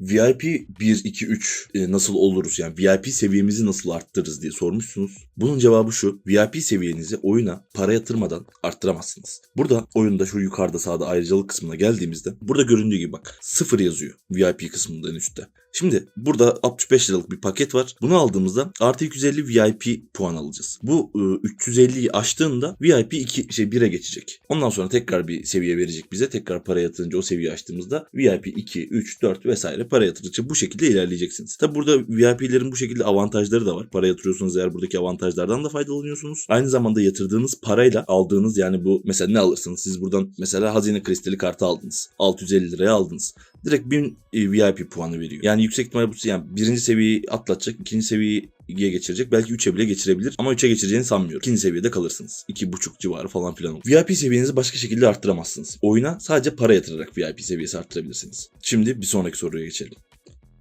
VIP 1, 2, 3 e, nasıl oluruz? Yani VIP seviyemizi nasıl arttırırız diye sormuşsunuz. Bunun cevabı şu. VIP seviyenizi oyuna para yatırmadan arttıramazsınız. Burada oyunda şu yukarıda sağda ayrıcalık kısmına geldiğimizde burada göründüğü gibi bak 0 yazıyor VIP kısmında en üstte. Şimdi burada 65 liralık bir paket var. Bunu aldığımızda artı 250 VIP puan alacağız. Bu e, 350'yi aştığında VIP 2 şey 1'e geçecek. Ondan sonra tekrar bir seviye verecek bize. Tekrar para yatırınca o seviye açtığımızda VIP 2, 3, 4 vesaire para yatırdıkça bu şekilde ilerleyeceksiniz. Tabi burada VIP'lerin bu şekilde avantajları da var. Para yatırıyorsunuz eğer buradaki avantajlardan da faydalanıyorsunuz. Aynı zamanda yatırdığınız parayla aldığınız yani bu mesela ne alırsınız? Siz buradan mesela hazine kristali kartı aldınız. 650 liraya aldınız direkt 1000 e, VIP puanı veriyor. Yani yüksek ihtimalle bu yani birinci seviyeyi atlatacak, ikinci seviyeyi geçirecek. Belki 3'e bile geçirebilir ama 3'e geçireceğini sanmıyorum. İkinci seviyede kalırsınız. 2.5 civarı falan filan olur. VIP seviyenizi başka şekilde arttıramazsınız. Oyuna sadece para yatırarak VIP seviyesi arttırabilirsiniz. Şimdi bir sonraki soruya geçelim.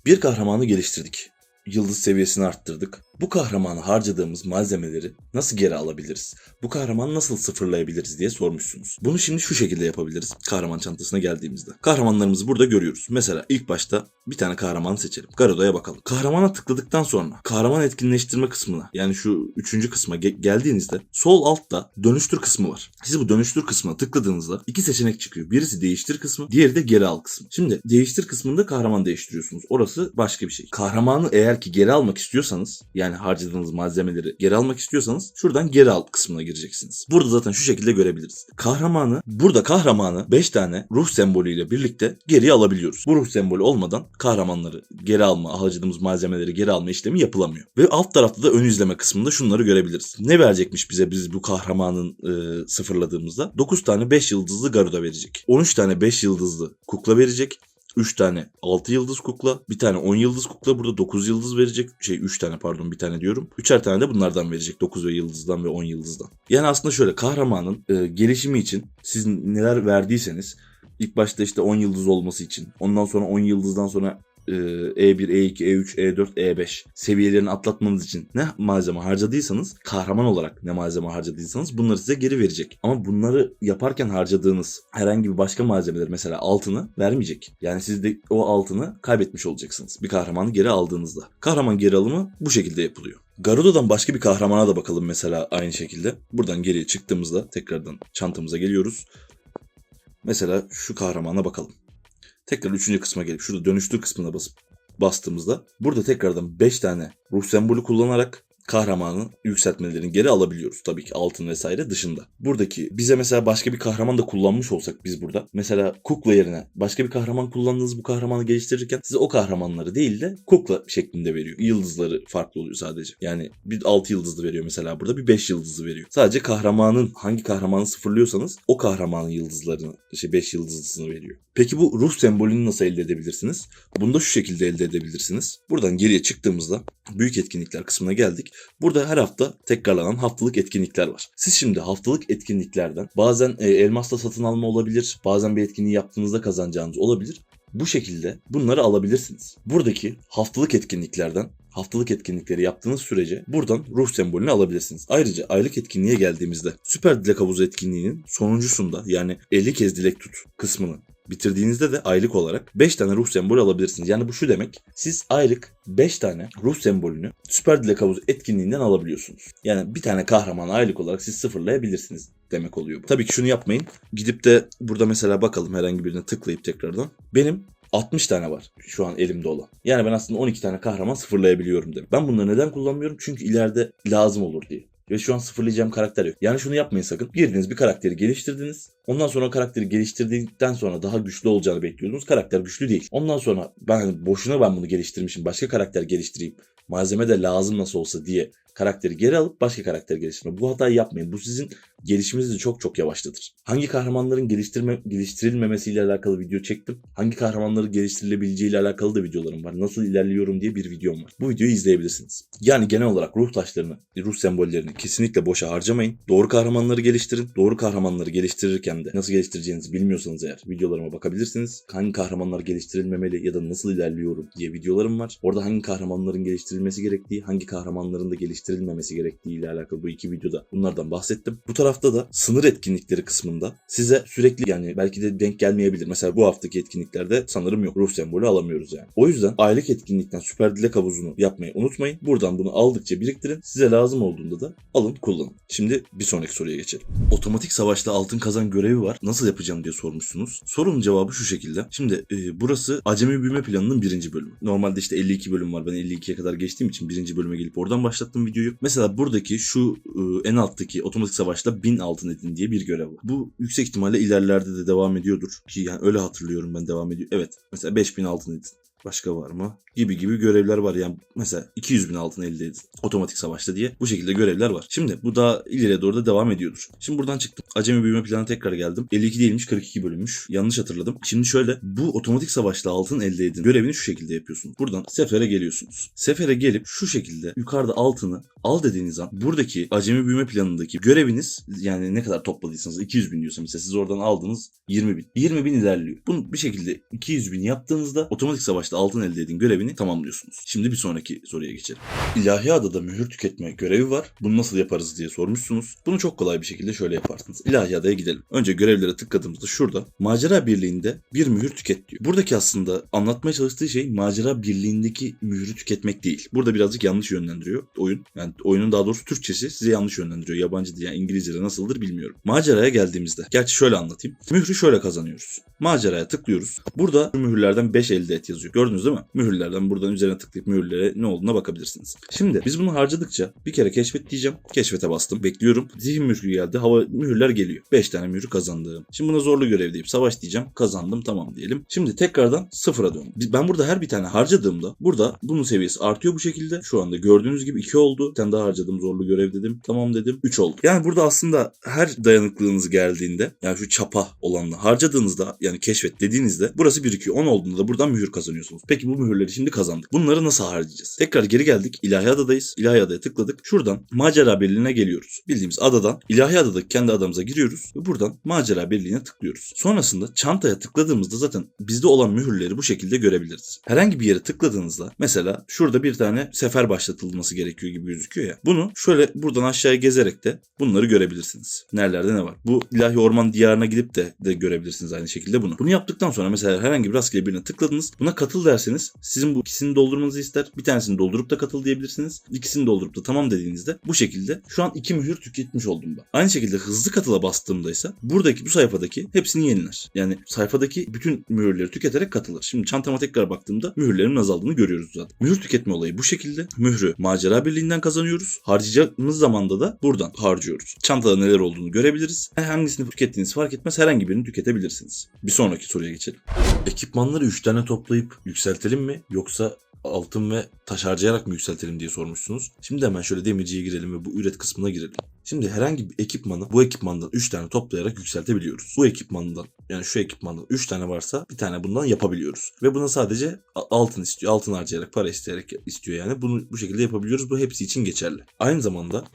Bir kahramanı geliştirdik. Yıldız seviyesini arttırdık. Bu kahramanı harcadığımız malzemeleri nasıl geri alabiliriz? Bu kahramanı nasıl sıfırlayabiliriz diye sormuşsunuz. Bunu şimdi şu şekilde yapabiliriz kahraman çantasına geldiğimizde. Kahramanlarımızı burada görüyoruz. Mesela ilk başta bir tane kahraman seçelim. Garoda'ya bakalım. Kahramana tıkladıktan sonra kahraman etkinleştirme kısmına yani şu üçüncü kısma ge- geldiğinizde sol altta dönüştür kısmı var. Siz bu dönüştür kısmına tıkladığınızda iki seçenek çıkıyor. Birisi değiştir kısmı, diğeri de geri al kısmı. Şimdi değiştir kısmında kahraman değiştiriyorsunuz. Orası başka bir şey. Kahramanı eğer ki geri almak istiyorsanız yani harcadığınız malzemeleri geri almak istiyorsanız şuradan geri al kısmına gireceksiniz. Burada zaten şu şekilde görebiliriz. Kahramanı burada kahramanı 5 tane ruh sembolüyle birlikte geri alabiliyoruz. Bu ruh sembolü olmadan kahramanları geri alma, harcadığımız malzemeleri geri alma işlemi yapılamıyor. Ve alt tarafta da ön izleme kısmında şunları görebiliriz. Ne verecekmiş bize biz bu kahramanın e, sıfırladığımızda? 9 tane 5 yıldızlı Garuda verecek. 13 tane 5 yıldızlı kukla verecek. 3 tane 6 yıldız kukla, bir tane 10 yıldız kukla burada 9 yıldız verecek. Şey 3 tane pardon bir tane diyorum. 3'er tane de bunlardan verecek 9 ve yıldızdan ve 10 yıldızdan. Yani aslında şöyle kahramanın e, gelişimi için siz neler verdiyseniz ilk başta işte 10 yıldız olması için ondan sonra 10 yıldızdan sonra E1, E2, E3, E4, E5 seviyelerini atlatmanız için ne malzeme harcadıysanız kahraman olarak ne malzeme harcadıysanız bunları size geri verecek. Ama bunları yaparken harcadığınız herhangi bir başka malzemeler mesela altını vermeyecek. Yani siz de o altını kaybetmiş olacaksınız bir kahramanı geri aldığınızda. Kahraman geri alımı bu şekilde yapılıyor. Garudo'dan başka bir kahramana da bakalım mesela aynı şekilde. Buradan geriye çıktığımızda tekrardan çantamıza geliyoruz. Mesela şu kahramana bakalım. Tekrar üçüncü kısma gelip şurada dönüştür kısmına basıp bastığımızda burada tekrardan 5 tane ruh sembolü kullanarak kahramanın yükseltmelerini geri alabiliyoruz. Tabii ki altın vesaire dışında. Buradaki bize mesela başka bir kahraman da kullanmış olsak biz burada. Mesela kukla yerine başka bir kahraman kullandığınız bu kahramanı geliştirirken size o kahramanları değil de kukla şeklinde veriyor. Yıldızları farklı oluyor sadece. Yani bir 6 yıldızlı veriyor mesela burada bir 5 yıldızlı veriyor. Sadece kahramanın hangi kahramanı sıfırlıyorsanız o kahramanın yıldızlarını işte 5 yıldızlısını veriyor. Peki bu ruh sembolünü nasıl elde edebilirsiniz? Bunu da şu şekilde elde edebilirsiniz. Buradan geriye çıktığımızda büyük etkinlikler kısmına geldik. Burada her hafta tekrarlanan haftalık etkinlikler var. Siz şimdi haftalık etkinliklerden bazen e, elmasla satın alma olabilir, bazen bir etkinliği yaptığınızda kazanacağınız olabilir. Bu şekilde bunları alabilirsiniz. Buradaki haftalık etkinliklerden haftalık etkinlikleri yaptığınız sürece buradan ruh sembolünü alabilirsiniz. Ayrıca aylık etkinliğe geldiğimizde Süper Dilek Havuzu etkinliğinin sonuncusunda yani 50 kez dilek tut kısmını bitirdiğinizde de aylık olarak 5 tane ruh sembolü alabilirsiniz. Yani bu şu demek. Siz aylık 5 tane ruh sembolünü Süper Dilek Havuzu etkinliğinden alabiliyorsunuz. Yani bir tane kahraman aylık olarak siz sıfırlayabilirsiniz demek oluyor bu. Tabii ki şunu yapmayın. Gidip de burada mesela bakalım herhangi birine tıklayıp tekrardan. Benim 60 tane var şu an elimde olan. Yani ben aslında 12 tane kahraman sıfırlayabiliyorum demek. Ben bunları neden kullanmıyorum? Çünkü ileride lazım olur diye. Ve şu an sıfırlayacağım karakter yok. Yani şunu yapmayın sakın. Girdiniz bir karakteri geliştirdiniz. Ondan sonra o karakteri geliştirdikten sonra daha güçlü olacağını bekliyordunuz. Karakter güçlü değil. Ondan sonra ben boşuna ben bunu geliştirmişim. Başka karakter geliştireyim. Malzeme de lazım nasıl olsa diye karakteri geri alıp başka karakter geliştirme. Bu hatayı yapmayın. Bu sizin gelişiminizi çok çok yavaşlatır. Hangi kahramanların geliştirme, geliştirilmemesiyle alakalı video çektim. Hangi kahramanları geliştirilebileceğiyle alakalı da videolarım var. Nasıl ilerliyorum diye bir videom var. Bu videoyu izleyebilirsiniz. Yani genel olarak ruh taşlarını, ruh sembollerini kesinlikle boşa harcamayın. Doğru kahramanları geliştirin. Doğru kahramanları geliştirirken de nasıl geliştireceğinizi bilmiyorsanız eğer videolarıma bakabilirsiniz. Hangi kahramanlar geliştirilmemeli ya da nasıl ilerliyorum diye videolarım var. Orada hangi kahramanların geliştirilmesi gerektiği, hangi kahramanların da geliştirilmemesi gerektiği ile alakalı bu iki videoda bunlardan bahsettim. Bu taraf tarafta da sınır etkinlikleri kısmında size sürekli yani belki de denk gelmeyebilir. Mesela bu haftaki etkinliklerde sanırım yok. Ruh sembolü alamıyoruz yani. O yüzden aylık etkinlikten süper dilek havuzunu yapmayı unutmayın. Buradan bunu aldıkça biriktirin. Size lazım olduğunda da alın kullanın. Şimdi bir sonraki soruya geçelim. Otomatik savaşta altın kazan görevi var. Nasıl yapacağım diye sormuşsunuz. Sorunun cevabı şu şekilde. Şimdi e, burası acemi büyüme planının birinci bölümü. Normalde işte 52 bölüm var. Ben 52'ye kadar geçtiğim için birinci bölüme gelip oradan başlattım videoyu. Mesela buradaki şu e, en alttaki otomatik savaşta 1000 altın edin diye bir görev var. Bu yüksek ihtimalle ilerlerde de devam ediyordur. Ki yani öyle hatırlıyorum ben devam ediyor. Evet mesela 5000 altın edin. Başka var mı? Gibi gibi görevler var. Yani mesela 200 bin altın elde edin. Otomatik savaşta diye. Bu şekilde görevler var. Şimdi bu daha ileriye doğru da devam ediyordur. Şimdi buradan çıktım. Acemi büyüme planı tekrar geldim. 52 değilmiş 42 bölünmüş. Yanlış hatırladım. Şimdi şöyle bu otomatik savaşta altın elde edin. Görevini şu şekilde yapıyorsunuz. Buradan sefere geliyorsunuz. Sefere gelip şu şekilde yukarıda altını al dediğiniz an buradaki acemi büyüme planındaki göreviniz yani ne kadar topladıysanız 200 bin diyorsa mesela siz oradan aldınız 20 bin. 20 bin ilerliyor. Bunu bir şekilde 200 bin yaptığınızda otomatik savaşta altın elde edin görevini tamamlıyorsunuz. Şimdi bir sonraki soruya geçelim. İlahi Adada mühür tüketme görevi var. Bunu nasıl yaparız diye sormuşsunuz. Bunu çok kolay bir şekilde şöyle yaparsınız. İlahi Adaya gidelim. Önce görevlere tıkladığımızda şurada macera birliğinde bir mühür tüket diyor. Buradaki aslında anlatmaya çalıştığı şey macera birliğindeki mühürü tüketmek değil. Burada birazcık yanlış yönlendiriyor oyun. Yani oyunun daha doğrusu Türkçesi size yanlış yönlendiriyor. Yabancı dil yani İngilizce'de nasıldır bilmiyorum. Maceraya geldiğimizde. Gerçi şöyle anlatayım. Mührü şöyle kazanıyoruz. Maceraya tıklıyoruz. Burada mühürlerden 5 elde et yazıyor. Gördünüz değil mi? Mühürlerden buradan üzerine tıklayıp mühürlere ne olduğuna bakabilirsiniz. Şimdi biz bunu harcadıkça bir kere keşfet diyeceğim. Keşfete bastım. Bekliyorum. Zihin mührü geldi. Hava mühürler geliyor. 5 tane mührü kazandım. Şimdi buna zorlu görev deyip savaş diyeceğim. Kazandım tamam diyelim. Şimdi tekrardan sıfıra dön. Ben burada her bir tane harcadığımda burada bunun seviyesi artıyor bu şekilde. Şu anda gördüğünüz gibi 2 oldu. Bir tane daha harcadım zorlu görev dedim. Tamam dedim. 3 oldu. Yani burada aslında her dayanıklılığınız geldiğinde yani şu çapa olanla harcadığınızda yani keşfet dediğinizde burası 1 2 10 olduğunda da buradan mühür kazanıyorsunuz. Peki bu mühürleri şimdi kazandık. Bunları nasıl harcayacağız? Tekrar geri geldik. İlahi Adadayız. İlahi Adaya tıkladık. Şuradan macera birliğine geliyoruz. Bildiğimiz adadan İlahi Adadaki kendi adamıza giriyoruz ve buradan macera birliğine tıklıyoruz. Sonrasında çantaya tıkladığımızda zaten bizde olan mühürleri bu şekilde görebiliriz. Herhangi bir yere tıkladığınızda mesela şurada bir tane sefer başlatılması gerekiyor gibi gözüküyor ya. Bunu şöyle buradan aşağıya gezerek de bunları görebilirsiniz. Nerelerde ne var? Bu ilahi orman diyarına gidip de, de görebilirsiniz aynı şekilde bunu. Bunu yaptıktan sonra mesela herhangi bir rastgele birine tıkladınız. Buna katıl derseniz sizin bu ikisini doldurmanızı ister. Bir tanesini doldurup da katıl diyebilirsiniz. İkisini doldurup da tamam dediğinizde bu şekilde şu an iki mühür tüketmiş oldum ben. Aynı şekilde hızlı katıla bastığımda ise buradaki bu sayfadaki hepsini yeniler. Yani sayfadaki bütün mühürleri tüketerek katılır. Şimdi çantama tekrar baktığımda mühürlerin azaldığını görüyoruz zaten. Mühür tüketme olayı bu şekilde. Mührü macera birliğinden kazanıyoruz. Harcayacağımız zamanda da buradan harcıyoruz. Çantada neler olduğunu görebiliriz. Hangisini tükettiğiniz fark etmez herhangi birini tüketebilirsiniz. Bir sonraki soruya geçelim. Ekipmanları 3 tane toplayıp yükseltelim mi yoksa altın ve taş harcayarak mı yükseltelim diye sormuşsunuz. Şimdi hemen şöyle demirciye girelim ve bu üret kısmına girelim. Şimdi herhangi bir ekipmanı bu ekipmandan 3 tane toplayarak yükseltebiliyoruz. Bu ekipmandan yani şu ekipmandan 3 tane varsa bir tane bundan yapabiliyoruz. Ve buna sadece altın istiyor. Altın harcayarak, para isteyerek istiyor yani. Bunu bu şekilde yapabiliyoruz. Bu hepsi için geçerli. Aynı zamanda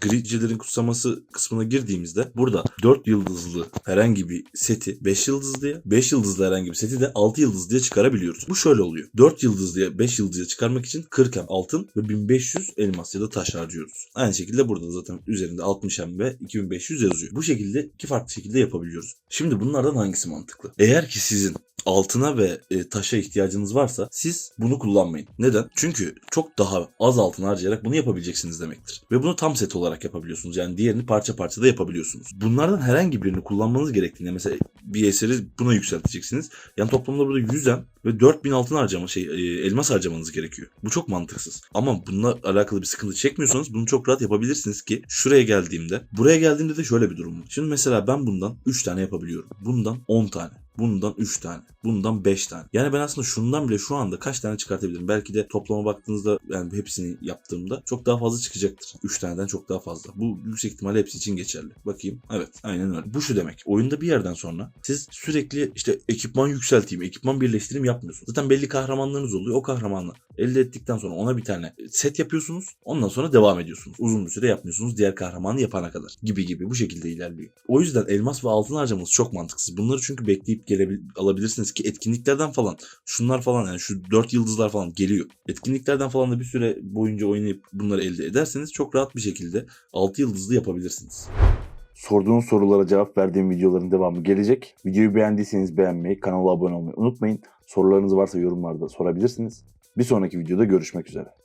Gridcilerin kutsaması kısmına girdiğimizde burada 4 yıldızlı herhangi bir seti 5 yıldızlıya, 5 yıldızlı herhangi bir seti de 6 yıldızlıya çıkarabiliyoruz. Bu şöyle oluyor. 4 yıldızlıya 5 yıldızlıya çıkarmak için 40 hem altın ve 1500 elmas ya da taş harcıyoruz. Aynı şekilde burada zaten üzerinde 60 hem ve 2500 yazıyor. Bu şekilde iki farklı şekilde yapabiliyoruz. Şimdi bunlardan hangisi mantıklı? Eğer ki sizin altına ve e, taşa ihtiyacınız varsa siz bunu kullanmayın. Neden? Çünkü çok daha az altın harcayarak bunu yapabileceksiniz demektir. Ve bunu tam set olarak yapabiliyorsunuz. Yani diğerini parça parça da yapabiliyorsunuz. Bunlardan herhangi birini kullanmanız gerektiğinde mesela bir eseri buna yükselteceksiniz. Yani toplamda burada 100 em ve 4000 altın harcama şey e, elmas harcamanız gerekiyor. Bu çok mantıksız. Ama bununla alakalı bir sıkıntı çekmiyorsanız bunu çok rahat yapabilirsiniz ki şuraya geldiğimde buraya geldiğimde de şöyle bir durum. Şimdi mesela ben bundan 3 tane yapabiliyorum. Bundan 10 tane. Bundan 3 tane. Bundan 5 tane. Yani ben aslında şundan bile şu anda kaç tane çıkartabilirim? Belki de toplama baktığınızda yani hepsini yaptığımda çok daha fazla çıkacaktır. 3 taneden çok daha fazla. Bu yüksek ihtimalle hepsi için geçerli. Bakayım. Evet. Aynen öyle. Bu şu demek. Oyunda bir yerden sonra siz sürekli işte ekipman yükselteyim, ekipman birleştireyim yapmıyorsunuz. Zaten belli kahramanlarınız oluyor. O kahramanı elde ettikten sonra ona bir tane set yapıyorsunuz. Ondan sonra devam ediyorsunuz. Uzun bir süre yapmıyorsunuz diğer kahramanı yapana kadar. Gibi gibi bu şekilde ilerliyor. O yüzden elmas ve altın harcamanız çok mantıksız. Bunları çünkü bekleyip gelebil alabilirsiniz ki etkinliklerden falan şunlar falan yani şu 4 yıldızlar falan geliyor. Etkinliklerden falan da bir süre boyunca oynayıp bunları elde ederseniz çok rahat bir şekilde 6 yıldızlı yapabilirsiniz. Sorduğunuz sorulara cevap verdiğim videoların devamı gelecek. Videoyu beğendiyseniz beğenmeyi, kanala abone olmayı unutmayın. Sorularınız varsa yorumlarda sorabilirsiniz. Bir sonraki videoda görüşmek üzere.